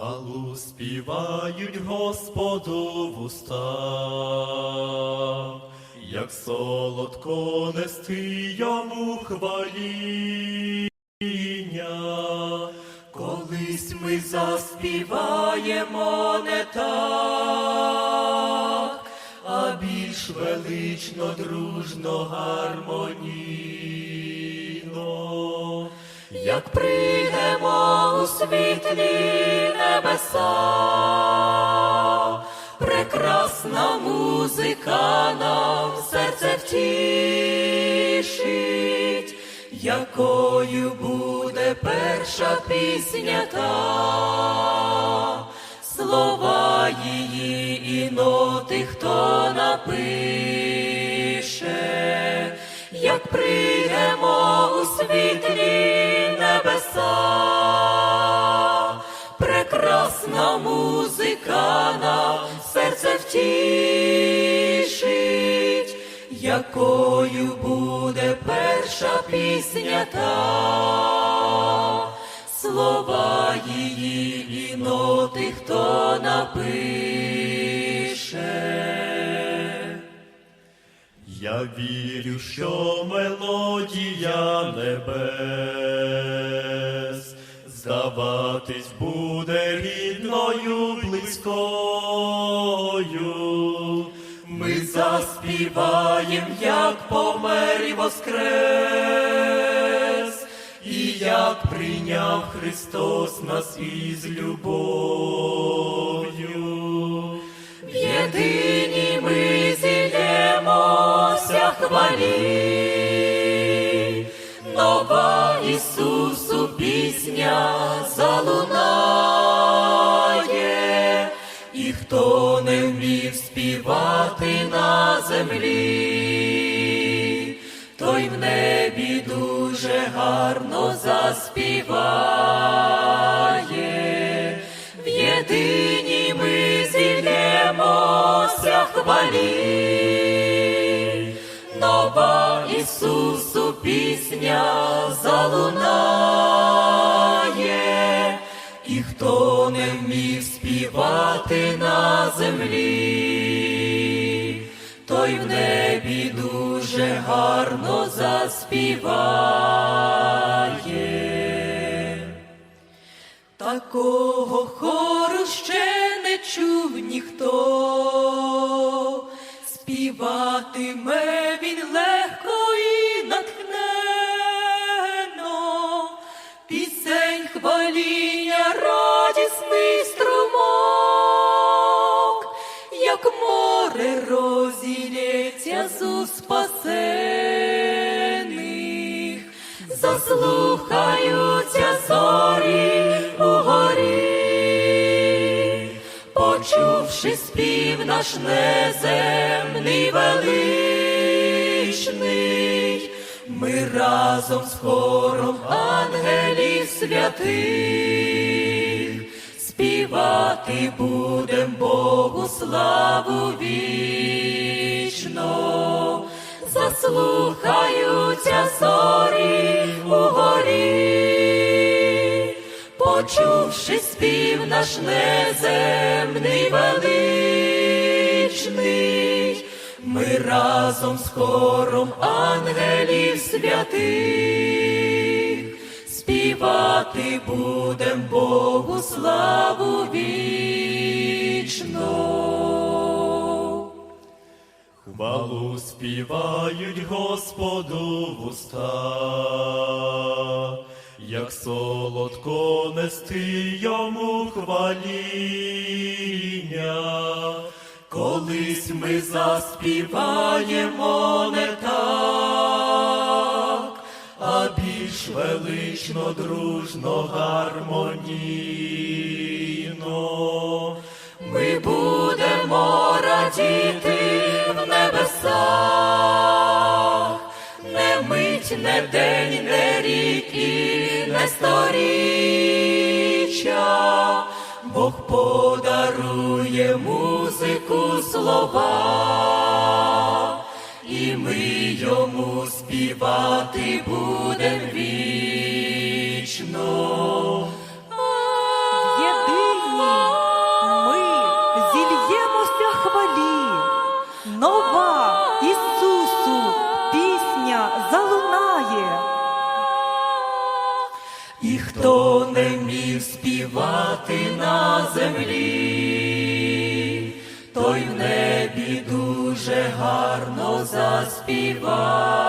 Хвалу співають Господу уста, як солодко нести йому хваління. Колись ми заспіваємо не так, а більш велично, дружно, гармонійно. Як прийдемо у світлі небеса, прекрасна музика нам серце втішить, якою буде перша пісня та, слова її і ноти, хто напише, як прийдемо у світлі небеса, якою буде перша пісня та, слова її і ноти, хто напише. Я вірю, що мелодія небес здаватись буде рідною близькою. Заспіваєм, як помер і воскрес, і як прийняв Христос нас із любов'ю. В єдині ми зійдемося хвалі, нова Ісусу пісня залунає, і хто не вмів співати землі, той в небі дуже гарно заспіває. В єдині ми зійдемося хвалі, нова Ісусу пісня залунає, і хто не вмів співати на землі, той в небі дуже гарно заспіває. Такого хору ще не чув ніхто, співатиме він легко розілється спасених, заслухаються зорі угорі, почувши спів наш неземний величний, ми разом з хором ангелів святих. Співати будем Богу славу вічно, заслухаються зорі угорі, почувши спів наш неземний величний, ми разом з хором ангелів святих співати будем Богу славу вічно. Хвалу співають Господу в уста, як солодко нести йому хваління. Колись ми заспіваємо не так, а більш велично, дружно, гармонійно. Ми будемо радіти не день, не рік, і не сторіччя, Бог подарує музику слова, і ми йому співати будем вічно. Єдині ми зільємося хвалі. нова співати на землі, той в небі дуже гарно заспіває.